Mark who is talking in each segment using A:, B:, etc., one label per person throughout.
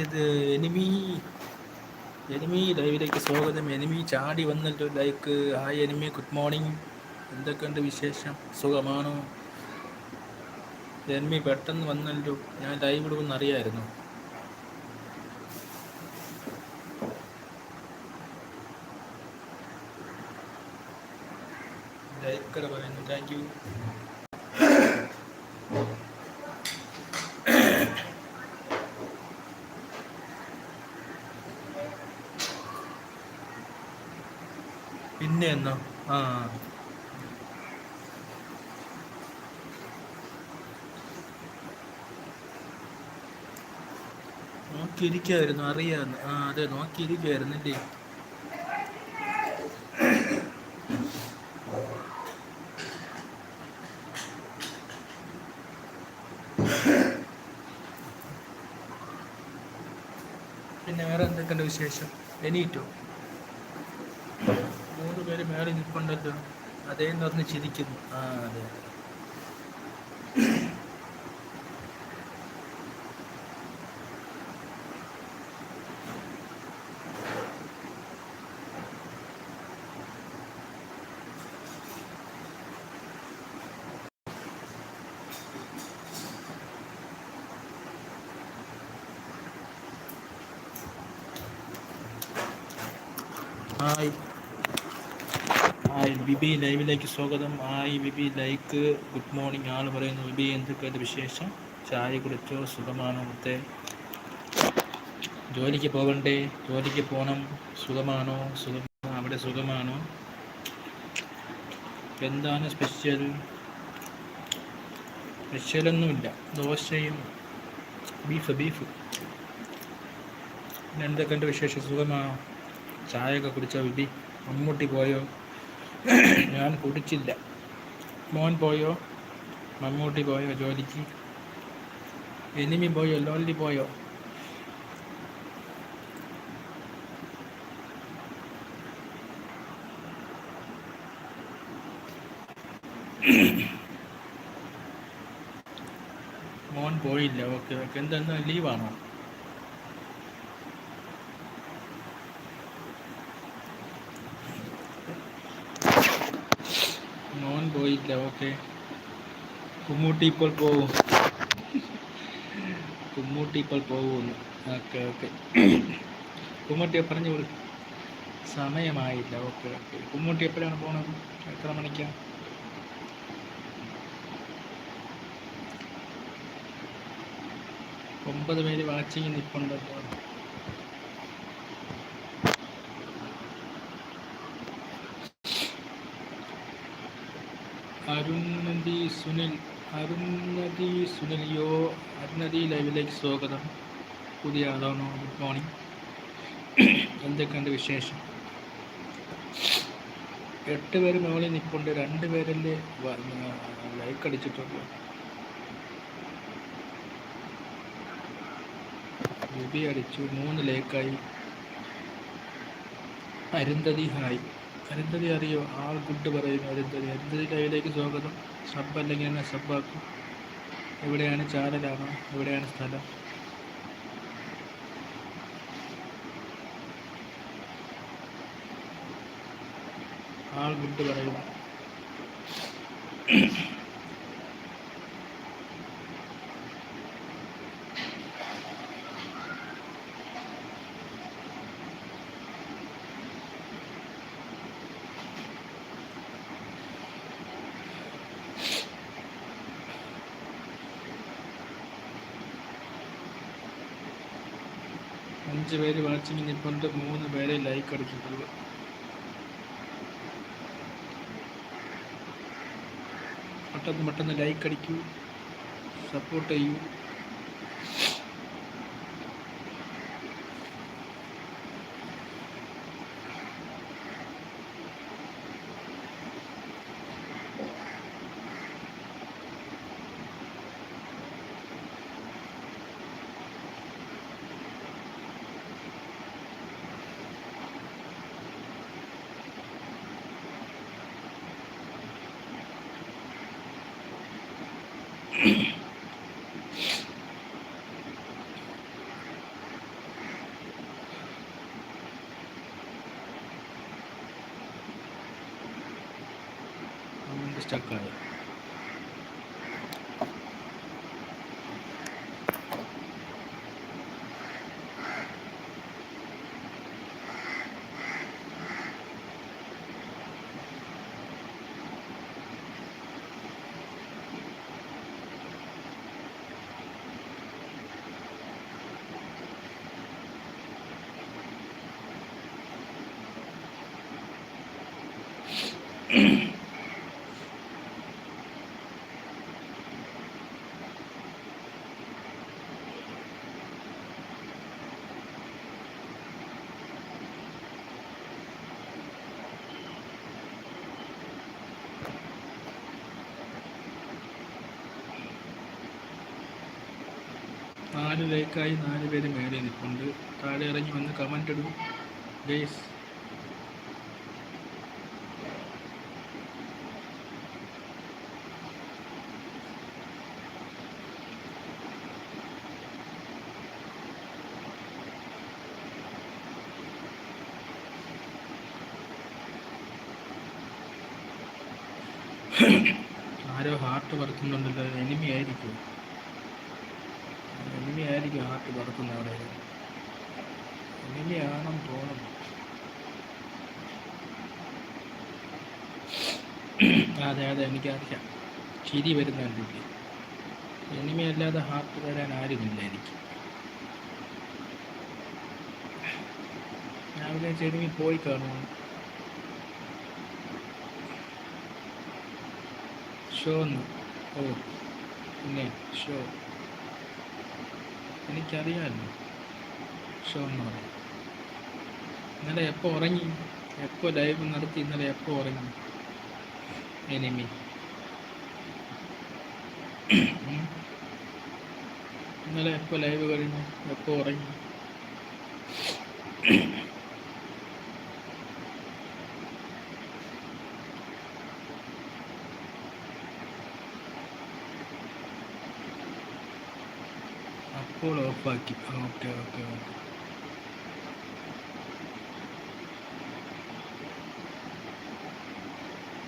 A: ആരിത് enemy enemy ലൈവിലേക്ക് സ്വാഗതം. Enemy ചാടി വന്നല്ലോ like hi enemy good morning എന്തൊക്കെയുണ്ട് വിശേഷം? സുഖമാണോ? എനിമി പെട്ടെന്ന് വന്നല്ലോ ഞാൻ ലൈവ് ഇടുമെന്ന് അറിയായിരുന്നു? ലൈക്കട പറയുന്നു. താങ്ക് യു പിന്നെ എന്നോ ആ. നോക്കിയിരിക്കുമായിരുന്നു അറിയാന്ന്. ആ അതെ നോക്കിയിരിക്കുമായിരുന്നു അല്ലേ പിന്നെ വേറെ എന്തൊക്കെയുണ്ട് വിശേഷം? എനീറ്റോ മേളിൽ നിൽപ്പുണ്ടല്ലോ അതേ പറഞ്ഞ് ചിരിക്കുന്നു. ആ അതെ. ഹായ് ഹായ് ബിബി ലൈവിലേക്ക് സ്വാഗതം. Hi BB like. Good morning. ആൾ പറയുന്നു ബിബി എന്തൊക്കെയാണ് വിശേഷം? ചായ കുടിച്ചോ? സുഖമാണോ? അവിടുത്തെ ജോലിക്ക് പോകണ്ടേ? ജോലിക്ക് പോകണം സുഖമാണോ? സുഖം അവിടെ സുഖമാണോ? എന്താണ് സ്പെഷ്യൽ? സ്പെഷ്യലൊന്നുമില്ല. ദോശയും ബീഫ് ബീഫ്. എന്തൊക്കെയുണ്ട് വിശേഷം? സുഖമാണോ? ചായയൊക്കെ കുടിച്ചോ ബിബി മമ്മൂട്ടി പോയോ? ഞാൻ കുടിച്ചില്ല. മോൻ പോയോ? മമ്മൂട്ടി പോയോ ജോലിക്ക്? എനിമി പോയോ? ലോലി പോയോ? മോൻ പോയില്ല. Okay okay. എന്താ ലീവാണോ? പോയില്ല ഓക്കെ കുമ്മൂട്ടി ഇപ്പോൾ പോവും കുമ്മൂട്ടി ഇപ്പോൾ പോകുന്നു ഓക്കെ ഓക്കെ കുമ്മൂട്ടിയെ പറഞ്ഞു കൊടുക്കും സമയമായില്ല ഓക്കെ ഓക്കെ. കുമ്മൂട്ടി എപ്പോഴാണ് പോണത് എത്ര മണിക്കാണ് ഒമ്പത് പേര് വാച്ചിങ് നിൽപ്പുണ്ടല്ലോ അരുന്നതി സുനിൽ അരുന്നതി സുനിലിയോ അരുന്നതി ലൈവിലേക്ക് സ്വാഗതം. പുതിയ ആളാണോ ഗുഡ് മോർണിംഗ്. എന്തൊക്കെയുണ്ട് വിശേഷം? എട്ട് പേര് മുകളിൽ നിൽപ്പുണ്ട് രണ്ട് പേരല്ലേ ലൈക്ക് അടിച്ചിട്ടുണ്ട്. ലിബി അടിച്ചു മൂന്ന് ലൈക്കായി. അരുന്ധതി ഹായ്. അരുന്ധതി അറിയോ? ആൾ ഗുഡ് പറയുന്നു. അരുന്ധതി അരുന്ധതി ലൈവിലേക്ക് സ്വാഗതം. സബ് അല്ലെങ്കിൽ എന്നെ സബ്ബാക്കും എവിടെയാണ് ചാനലാണോ? എവിടെയാണ് സ്ഥലം? ആൾ ഗുഡ് പറയുന്നു. അഞ്ച് പേര് വാച്ചിങ് ഇപ്പോഴത്തെ മൂന്ന് പേരെ ലൈക്ക് അടിച്ചിട്ടുള്ളൂ. പെട്ടെന്ന് പെട്ടെന്ന് ലൈക്ക് അടിക്കൂ സപ്പോർട്ട് ചെയ്യൂ. 这可以。നാല് ലൈക്കായി നാല് പേര് മേലെ നിൽപ്പുണ്ട്. താഴെ ഇറങ്ങി വന്ന് കമന്റ് ഇടും. ഗൈസ് ആരോ ഹാർട്ട് പറക്കുന്നുണ്ടല്ലോ എനിമി ആയിരിക്കും എനിമി ഹാർട്ട് പറക്കുന്ന അവിടെ എങ്ങനെയാണെന്ന് തോന്നുന്നു അതെ അതെ എനിക്കറിയാം. ചിരി വരുന്ന എനിമയല്ലാതെ ഹാർട്ട് വരാൻ ആരുമില്ല എനിക്ക്. വിചാരിച്ച എനിമി പോയി കാണുന്നു ഷോ ഓ പിന്നെ ഷോ. എനിക്കറിയാമല്ലോ ഷോ എന്ന് പറയും. ഇന്നലെ എപ്പോൾ ഉറങ്ങി? എപ്പോൾ ലൈവ് നടത്തി? ഇന്നലെ എപ്പോൾ ഉറങ്ങി? എനിമി. ഇന്നലെ എപ്പോൾ ലൈവ് കഴിഞ്ഞു? എപ്പോൾ ഉറങ്ങി? അപ്പോൾ Oh, ഓക്കെ ഓക്കെ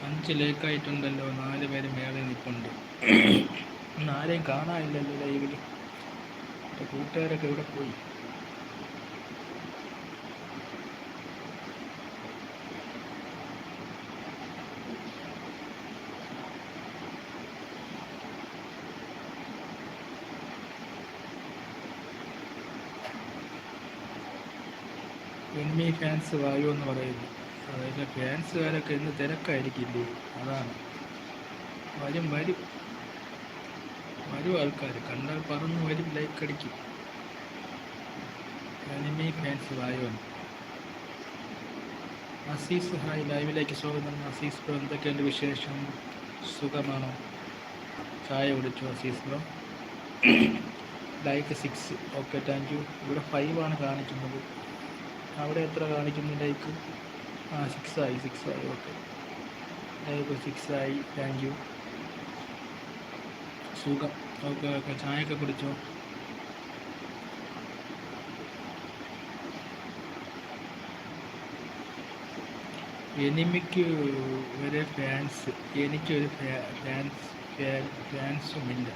A: അഞ്ച് ലേക്കായിട്ടുണ്ടല്ലോ. നാല് പേര് മേളിൽ നിൽപ്പുണ്ട് ആരെയും കാണാനില്ലല്ലോ ലൈവിൽ കൂട്ടുകാരൊക്കെ ഇവിടെ പോയി? എനിമി ഫാൻസ് വായു എന്ന് പറയുന്നു. അതായത് ഫാൻസുകാരൊക്കെ ഇന്ന് തിരക്കായിരിക്കില്ലേ? അതാണ്. വരും വരും. വരും ആൾക്കാർ കണ്ടാൽ പറന്ന് വരും ലൈക്ക് അടിക്കും. എനിമി ഫാൻസ് വായു അസീസ് ഹായ് ലൈവിലേക്ക് സ്വാഗതം. അസീസ് ബ്രോ എന്തൊക്കെയുണ്ട് വിശേഷം? സുഖമാണോ? ചായ കുടിച്ചു Azeez bro like six okay thank you ഇവിടെ ഫൈവ് ആണ് കാണിക്കുന്നത്. അവിടെ എത്ര കാണിക്കുന്നു? ലൈക്ക് ആ സിക്സ് ആയി സിക്സ് ആയി ഓക്കെ ലൈക്ക് സിക്സ് ആയി താങ്ക് യു സുഖം. ഓക്കെ ഓക്കെ ചായയൊക്കെ കുടിച്ചോ? എനിമിക്ക് ഒരു ഫാൻസ് എനിക്കൊരു ഫാൻസ് ഫാൻസുമില്ല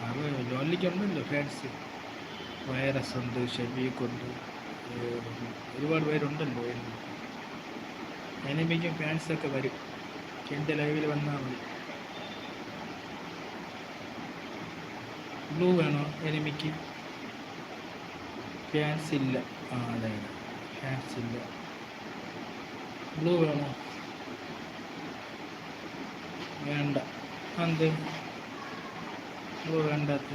A: അത് ലോലിക്കുണ്ടല്ലോ ഫാൻസ് വൈറസ് ഉണ്ട് ഷെബീക്കുണ്ട് ഒരുപാട് പേരുണ്ടല്ലോ എനിക്ക് എനിമിക്കും ഫാൻസൊക്കെ വരും. എന്റെ ലൈവിൽ വന്നാൽ മതി. ബ്ലൂ വേണോ എനിമിക്ക്? ഫാൻസ് ഇല്ല ആ അതെ ഫാൻസ് ഇല്ല ബ്ലൂ വേണോ? വേണ്ട. എന്ത് ബ്ലൂ വേണ്ടാത്ത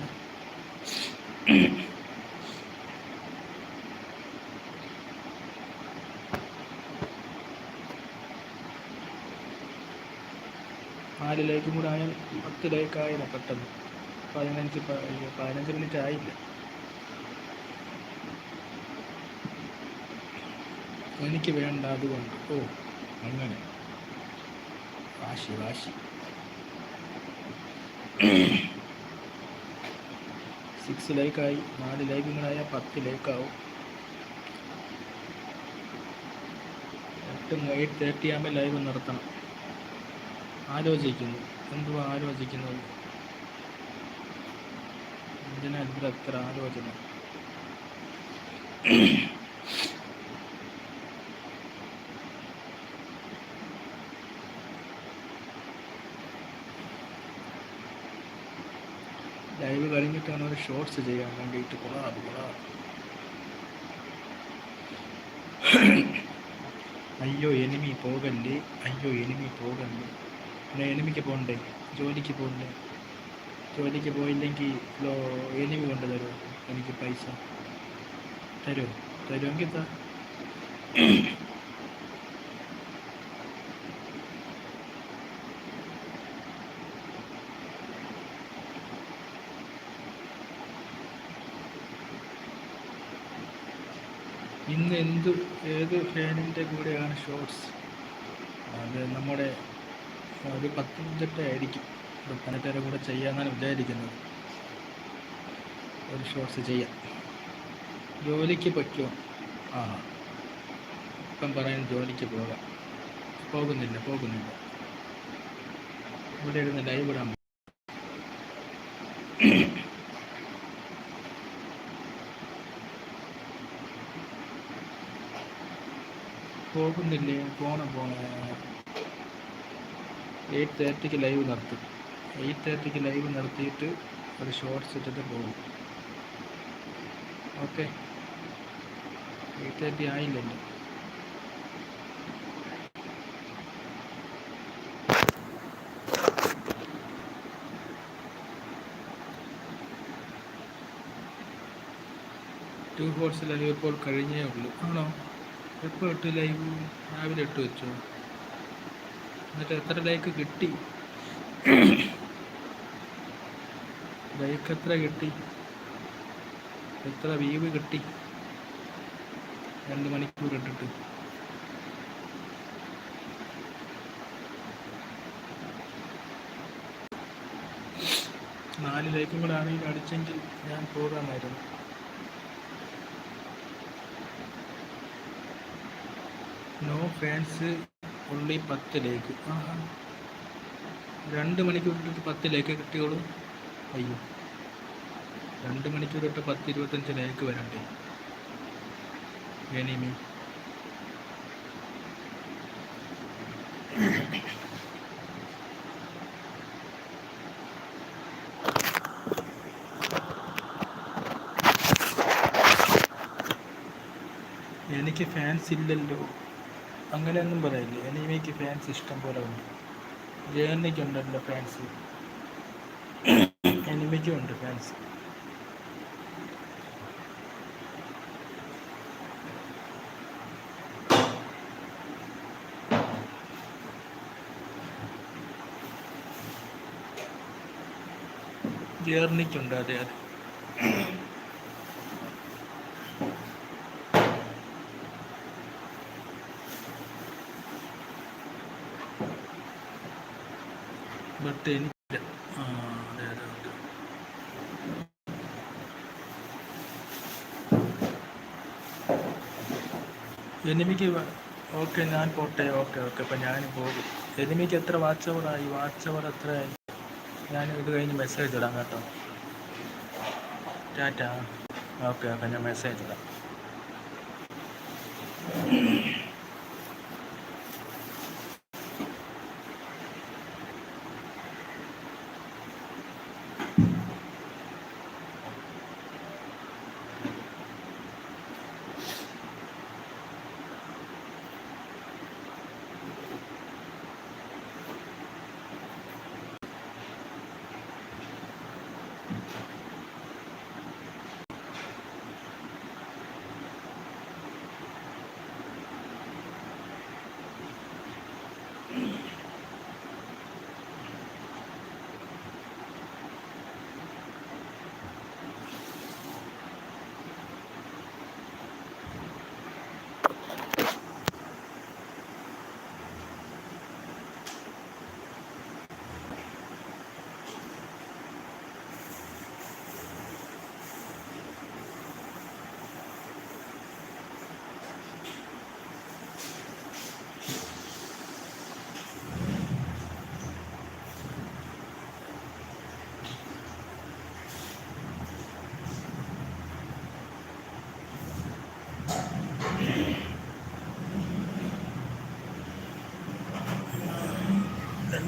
A: നാല് ലേക്കും കൂടെ ആയാൽ പത്ത് ലേക്ക് ആയില്ല പെട്ടെന്ന് പതിനഞ്ച് പതിനഞ്ച് മിനിറ്റ് ആയില്ല. എനിക്ക് വേണ്ട അതുകൊണ്ട്. ഓ അങ്ങനെ. വാശി വാശി. സിക്സ് ലേക്കായി നാല് ലൈക്കുകളായ കൂടെ ആയാൽ പത്ത് ലേക്കാവും എട്ട് എയ്റ്റ് തേർട്ടി ആകുമ്പോൾ ലൈവ് നിർത്തണം. ആലോചിക്കുന്നു. എന്തുവാ ആലോചിക്കുന്നത്? എന്തിനാ ഇവിടെ എത്ര ആലോചന? ലൈവ് കഴിഞ്ഞിട്ടാണ് ഒരു ഷോർട്സ് ചെയ്യാൻ വേണ്ടിയിട്ട് കൊള്ളാം കൊള്ളാം. അയ്യോ എനിമി പോകല്ലേ? അയ്യോ എനിമി പോകല്ലേ? പിന്നെ എനിമിക്ക് പോകണ്ടേ ജോലിക്ക് പോകണ്ടേ ജോലിക്ക് പോയില്ലെങ്കിൽ ലോ എനിമി കൊണ്ട് തരുമോ എനിക്ക് പൈസ. തരുമോ തരുമെങ്കിൽ താ ഇന്ന് എന്ത് ഏത് ഫാനിന്റെ കൂടെയാണ് ഷോർട്സ് അത് നമ്മുടെ ഒരു പത്തനംതിട്ട ആയിരിക്കും. പത്തനംതിട്ടയുടെ കൂടെ ചെയ്യാമെന്നാണ് വിചാരിക്കുന്നത്. ഒരു ഷോർട്സ് ചെയ്യാം. ജോലിക്ക് പറ്റുമോ? ആ. ഇപ്പം പറയുന്നത് ജോലിക്ക് പോകാം. പോകുന്നില്ല പോകുന്നില്ല. ഇവിടെ ഇരുന്ന് ലൈവ് ഇടാൻ പോകുന്നില്ലേ? പോണം പോണം. എയ്റ്റ് തേർട്ടിക്ക് ലൈവ് നടത്തും എയ്റ്റ് തേർട്ടിക്ക് ലൈവ് നടത്തിയിട്ട് ഒരു ഷോർട്ട് ഇട്ടിട്ട് പോകും ഓക്കെ. എയ്റ്റ് തേർട്ടി ആയില്ലല്ലോ. ടു ഹോർസ് ലൈവ് ഇപ്പോൾ കഴിഞ്ഞേ ഉള്ളൂ. ആണോ? എപ്പോൾ ഇട്ട് ലൈവ്? രാവിലെ ഇട്ട് വെച്ചോ? എന്നിട്ട് എത്ര ലൈക്ക് കിട്ടി? ലൈക്ക് എത്ര കിട്ടി? എത്ര വീവ് കിട്ടി? രണ്ട് മണിക്കൂർ ഇട്ടിട്ട്. നാല് ലൈക്കും കൂടെ ആണെങ്കിൽ അടിച്ചെങ്കിൽ ഞാൻ പോകാമായിരുന്നു. നോ ഫാൻസ് ഉള്ളി പത്തിലേക്ക്. രണ്ട് മണിക്കൂർ ഇട്ടിട്ട് പത്ത് ലേക്ക് കിട്ടിയോളൂ അയ്യോ രണ്ട് മണിക്കൂർ ഇട്ട് പത്ത് ഇരുപത്തഞ്ച് ലേക്ക് വരണ്ടേ? എനിമി എനിക്ക് ഫാൻസ് ഇല്ലല്ലോ. അങ്ങനെയൊന്നും പറയില്ല. എനിമയ്ക്ക് ഫാൻസ് ഇഷ്ടം പോലെ ഉണ്ട്. ജേർണിക്കുണ്ടല്ലോ ഫാൻസ് എനിമയ്ക്കും ഉണ്ട് ഫാൻസ് ജേർണിക്കുണ്ട് അതെ അതെ ബട്ട് എനിക്കില്ല. എനിമിക്ക് ഓക്കെ ഞാൻ പോട്ടെ. ഓക്കെ ഓക്കെ അപ്പം ഞാൻ പോകും. എനിമിക്ക് എത്ര വാച്ച് അവറായി വാച്ച് അവർ എത്ര? ഞാൻ ഇത് കഴിഞ്ഞ് മെസ്സേജ് ഇടാം കേട്ടോ. ടാറ്റ. ഓക്കെ ഓക്കെ ഞാൻ മെസ്സേജ് ഇടാം.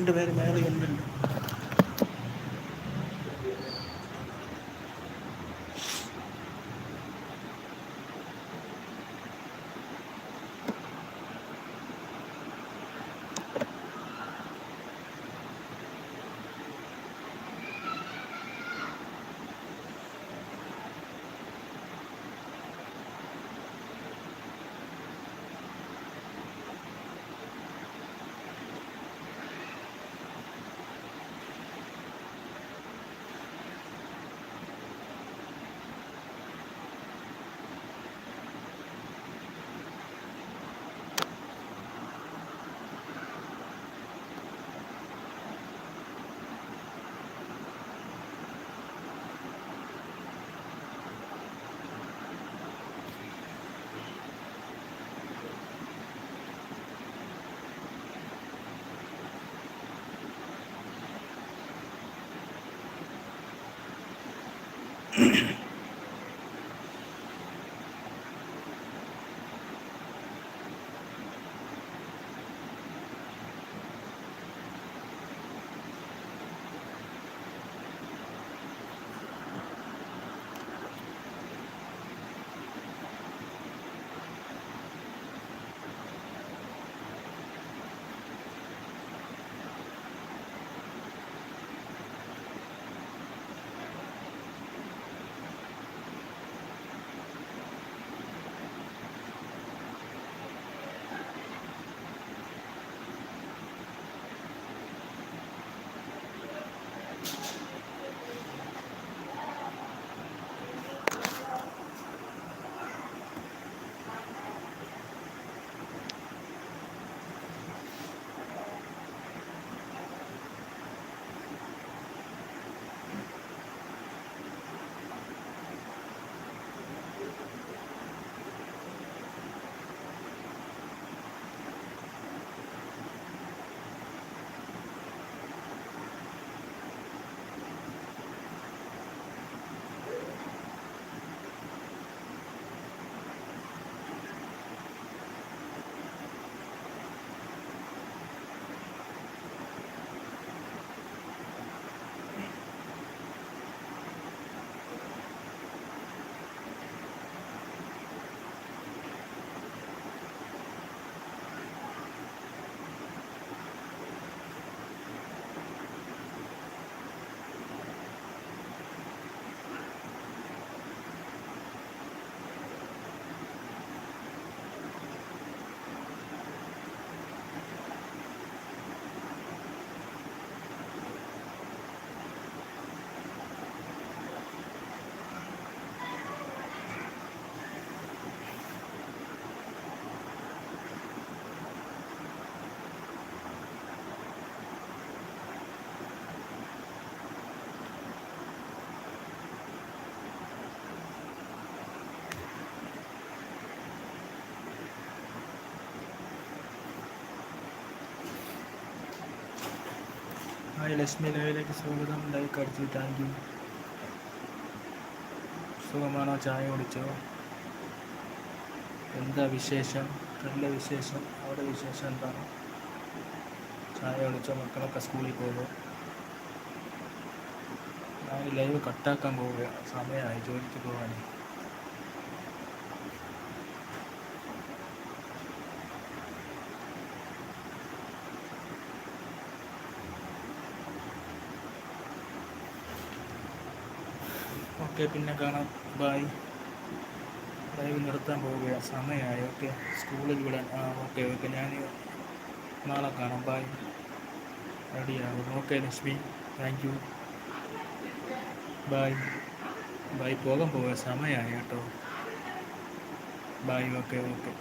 A: രണ്ടുപേര് മേലെ ഉണ്ടല്ലോ ഹായ് ലക്ഷ്മി ലൈവിലേക്ക് സ്വാഗതം. ലൈക്ക് അടിച്ചു താങ്ക് യു സുഖമാണോ? ചായ കുടിച്ചോ? എന്താ വിശേഷം? നല്ല വിശേഷം. അവിടെ വിശേഷം എന്താണ്? ചായ കുടിച്ചോ? മക്കളൊക്കെ സ്കൂളിൽ പോകുമോ ഞാൻ ലൈവ് കട്ടാക്കാൻ പോവുകയാണ്. സമയമായി. ജോലിക്ക് പോകാനേ ഓക്കെ പിന്നെ കാണാം. ബായ് ഡ്രൈവ് നിർത്താൻ പോവുകയാണ്. സമയമായി. ഓക്കെ സ്കൂളിൽ വിടാൻ. ആ ഓക്കെ ഓക്കെ ഞാൻ നാളെ കാണാം. Bye റെഡിയാകും okay Lakshmi. Thank you bye bye പോകാൻ പോവുക സമയമായി കേട്ടോ. Bye okay okay